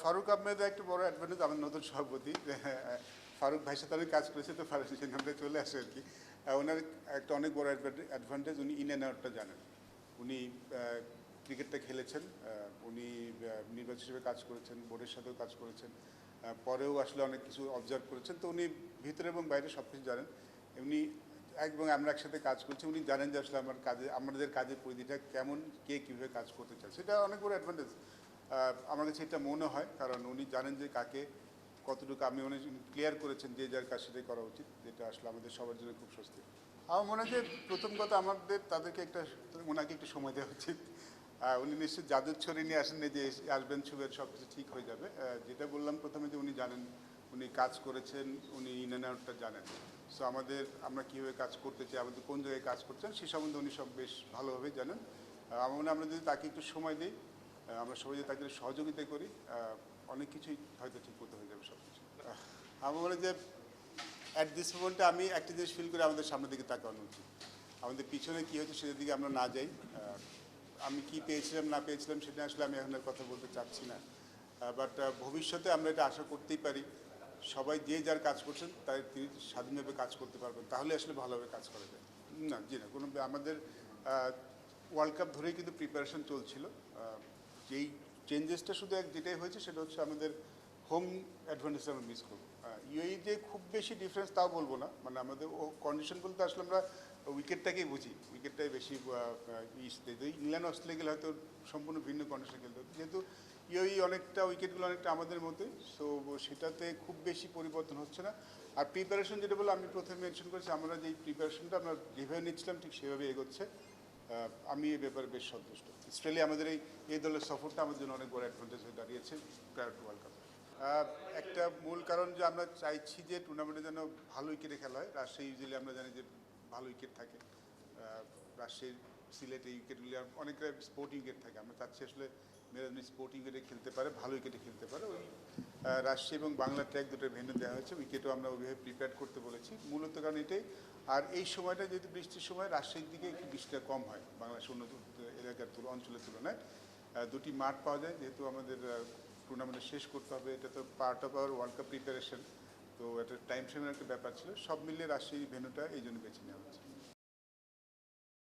ফারুক আহমেদ একটা বড় অ্যাডভান্টেজ আমার নতুন সভাপতি। ফারুক ভাই সাথে আমি কাজ করেছি তো ফারুক নামটা চলে আসে আর কি। ওনার একটা অনেক বড় অ্যাডভান্টেজ উনি ইন অ্যান্ড আউটটা জানেন। উনি ক্রিকেটটা খেলেছেন উনি আহ, নির্বাচক হিসেবে কাজ করেছেন বোর্ডের সাথেও কাজ করেছেন পরেও আসলে অনেক কিছু অবজার্ভ করেছেন। তো উনি ভিতরে এবং বাইরে সব কিছু জানেন এমনি এবং আমরা একসাথে কাজ করছি উনি জানেন যে আসলে আমার কাজে আমাদের কাজের পরিধিটা কেমন কে কীভাবে কাজ করতে চায়। সেটা অনেক বড় অ্যাডভান্টেজ আমার কাছে এটা মনে হয়, কারণ উনি জানেন যে কাকে কতটুকু আমি উনি ক্লিয়ার করেছেন যে যার কাজ সেটাই করা উচিত, যেটা আসলে আমাদের সবার জন্য খুব স্বস্তি। আমার মনে হয় যে প্রথম কথা আমাদের, তাদেরকে একটা ওনাকে একটু সময় দেওয়া উচিত। উনি নিশ্চয়ই জাদুর ছড়ি নিয়ে আসেন যে আসবেন ছুবেন সব কিছু ঠিক হয়ে যাবে। যেটা বললাম প্রথমে যে উনি জানেন, উনি কাজ করেছেন, উনি ইন অ্যান্ড আউটটা জানেন। সো আমাদের, আমরা কীভাবে কাজ করতে চাই, আমাদের কোন জায়গায় কাজ করছেন সে সম্বন্ধে উনি সব বেশ ভালোভাবে জানেন। আমার মনে আমরা যদি তাকে একটু সময় দিই আমরা সবাই যদি তাকে সহযোগিতা করি অনেক কিছুই হয়তো ঠিক করতে হয়ে যাবে সব কিছু আমার মনে যে অ্যাট দিস মোমেন্টে আমি একটা জিনিস ফিল করি, আমাদের সামনের দিকে তাকানো উচিত। আমাদের পিছনে কী হয়েছে সেটার দিকে আমরা না যাই। আমি কি পেয়েছিলাম, না পেয়েছিলাম সেটা আসলে আমি এখন কথা বলতে চাচ্ছি না। বাট ভবিষ্যতে আমরা এটা আশা করতেই পারি, সবাই যে যার কাজ করছেন, তাই তিনি স্বাধীনভাবে কাজ করতে পারবেন। তাহলে আসলে ভালোভাবে কাজ করা যায়। না, জি না, কোনো, আমাদের ওয়ার্ল্ড কাপ ধরেই কিন্তু প্রিপারেশন চলছিল। যেই চেঞ্জেসটা শুধু এক যেটাই হয়েছে, সেটা হচ্ছে আমাদের হোম অ্যাডভান্টেজ আমরা মিস করব। ইউএই যে খুব বেশি ডিফারেন্স তাও বলব না। মানে আমাদের ও কন্ডিশন বলতে আসলে আমরা উইকেটটাকেই বুঝি। উইকেটটাই বেশি ইসতে ইংল্যান্ড অস্ট্রেলিয়া গেলে হয়তো সম্পূর্ণ ভিন্ন কন্ডিশন খেলতে হতো। যেহেতু ইউএই অনেকটা উইকেটগুলো অনেকটা আমাদের মতোই সো সেটাতে খুব বেশি পরিবর্তন হচ্ছে না। আর প্রিপারেশন যেটা বলে আমি প্রথমে মেনশন করেছি, আমরা যেই প্রিপারেশনটা আমরা যেভাবে নিচ্ছিলাম, ঠিক সেভাবে এগোচ্ছে। আমি এই ব্যাপারে বেশ সন্তুষ্ট। অস্ট্রেলিয়া আমাদের এই এই দলের সফরটা আমাদের জন্য অনেক বড় অ্যাডভান্টেজ হয়ে দাঁড়িয়েছে প্রায় টু ওয়ার্ল্ড কাপ একটা মূল কারণ যে আমরা চাইছি যে টুর্নামেন্টে যেন ভালো উইকেটে খেলা হয়, রাজশাহী ইউজুয়ালি আমরা জানি যে ভালো উইকেট থাকে। রাজশাহীর সিলেটে উইকেটগুলি অনেকটা স্পোর্টিং উইকেট থাকে। আমরা চাচ্ছি আসলে মেরাজনি স্পোর্টিং উইকেটে খেলতে পারে, ভালো উইকেটে খেলতে পারে। ওই রাজশাহী এবং বাংলা ট্র্যাক দুটো ভেন্যু দেওয়া হয়েছে উইকেটও আমরা ওইভাবে প্রিপেয়ার করতে বলেছি। মূলত কারণ এটাই, আর এই সময়টা যেহেতু বৃষ্টির সময়, রাজশাহীর দিকে একটু বৃষ্টিটা কম হয় বাংলাদেশ অন্য এলাকার তুল, অঞ্চলের তুলনায়। দুটি মাঠ পাওয়া যায়, যেহেতু আমাদের টুর্নামেন্টে শেষ করতে হবে, এটা তো part of our world cup preparation তো একটা টাইম ফ্রেমের একটা ব্যাপার ছিল। সব মিলিয়ে রাজশাহী ভেন্যুটা এই জন্য বেছে নেওয়া হচ্ছে।